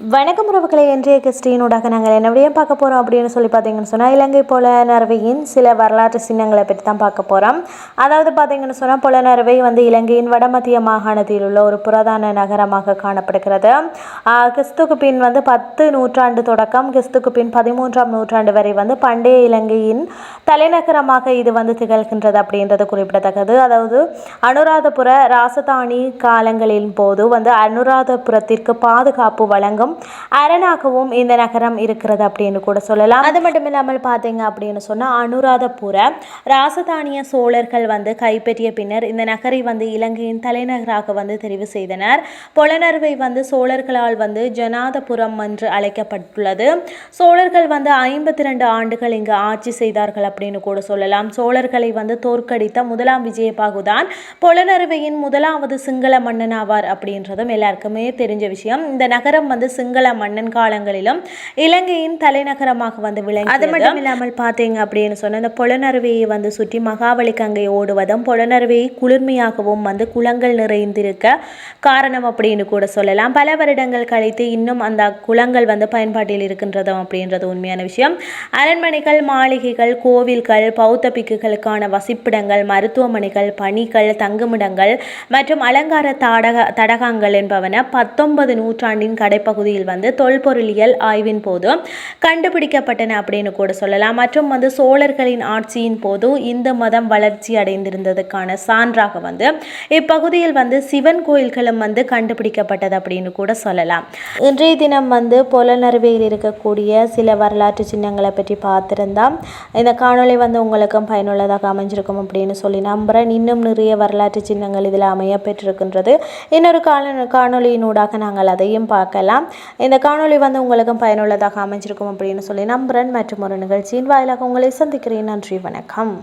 வணக்கம் உறவுகளை இன்றைய கிறிஸ்டினூடாக நாங்கள் என்ன பார்க்க போகிறோம் அப்படின்னு சொல்லி பார்த்தீங்கன்னு சொன்னால் இலங்கை புலனறுவையின் சில வரலாற்று சின்னங்களை பற்றி தான் பார்க்க போகிறோம் அதாவது பார்த்தீங்கன்னு சொன்னால் புலனறுவை வந்து இலங்கையின் வடமத்திய மாகாணத்தில் உள்ள ஒரு புராதான நகரமாக காணப்படுகிறது. கிறிஸ்துக்கு பின் வந்து பத்து நூற்றாண்டு தொடக்கம் கிறிஸ்துக்கு பின் பதிமூன்றாம் நூற்றாண்டு வரை வந்து பண்டைய இலங்கையின் தலைநகரமாக இது வந்து திகழ்கின்றது அப்படின்றது குறிப்பிடத்தக்கது. அதாவது அனுராதபுர ராசதானி காலங்களின் போது வந்து அனுராதபுரத்திற்கு பாதுகாப்பு வழங்கும் அரணாகவும் இந்த நகரம் இருக்கிறது அப்படின்னு கூட சொல்லலாம். அது மட்டும் இல்லாமல் பார்த்தீங்க அப்படின்னு சொன்னால் அனுராதபுர ராசதானிய சோழர்கள் வந்து கைப்பற்றிய பின்னர் இந்த நகரை வந்து இலங்கையின் தலைநகராக வந்து தெரிவு செய்தனர். புலனர்வை வந்து சோழர்களால் வந்து ஜனாதபுரம் என்று அழைக்கப்பட்டுள்ளது. சோழர்கள் வந்து ஐம்பத்தி ரெண்டு ஆண்டுகள் இங்கு ஆட்சி செய்தார்கள் அப்படின்னு கூட சொல்லலாம். சோழர்களை வந்து தோற்கடித்த முதலாம் விஜயபாகு தான் புலனறுவையின் முதலாவது சிங்கள மன்னன் ஆவார் அப்படின்றதும் எல்லாருக்குமே தெரிஞ்ச விஷயம். இந்த நகரம் வந்து சிங்கள மன்னன் காலங்களிலும் இலங்கையின் தலைநகரமாக வந்து விளங்கி அது மட்டும் இல்லாமல் பார்த்தீங்க அப்படின்னு சொன்ன இந்த பொலனறுவையை வந்து சுற்றி மகாவலி கங்கை ஓடுவதும் பொலனறுவையை குளிர்மையாகவும் வந்து குளங்கள் நிறைந்திருக்க காரணம் அப்படின்னு கூட சொல்லலாம். பல வருடங்கள் கழித்து இன்னும் அந்த குளங்கள் வந்து பயன்பாட்டில் இருக்கின்றதும் அப்படின்றது உண்மையான விஷயம். அரண்மனைகள் மாளிகைகள் கோவில் கோவில்கள் பௌத்த பிக்குகளுக்கான வசிப்பிடங்கள் மருத்துவமனைகள் பணிகள் தங்குமிடங்கள் மற்றும் அலங்கார தாடக தடகங்கள் என்பவன பத்தொன்பது நூற்றாண்டின் கடைப்பகுதியில் வந்து தொல்பொருளியல் ஆய்வின் போது கண்டுபிடிக்கப்பட்டன அப்படின்னு கூட சொல்லலாம். மற்றும் வந்து சோழர்களின் ஆட்சியின் போது இந்து மதம் வளர்ச்சி அடைந்திருந்ததுக்கான சான்றாக வந்து இப்பகுதியில் வந்து சிவன் கோயில்களும் வந்து கண்டுபிடிக்கப்பட்டது அப்படின்னு கூட சொல்லலாம். இன்றைய தினம் வந்து புலனறுவையில் இருக்கக்கூடிய சில வரலாற்று சின்னங்களை பற்றி பார்த்துருந்தா இந்த காணொளி வந்து உங்களுக்கும் பயனுள்ளதாக அமைஞ்சிருக்கும் அப்படின்னு சொல்லி நம்புகிறேன் இன்னும் நிறைய வரலாற்று சின்னங்கள் இதில் அமைய பெற்றிருக்கின்றது. இன்னொரு காணொ காணொலியினூடாக நாங்கள் அதையும் பார்க்கலாம். இந்த காணொளி வந்து உங்களுக்கும் பயனுள்ளதாக அமைஞ்சிருக்கும் அப்படின்னு சொல்லி நம்புகிறேன் மற்றும் ஒரு நிகழ்ச்சியின் வாயிலாக உங்களை சந்திக்கிறேன். நன்றி வணக்கம்.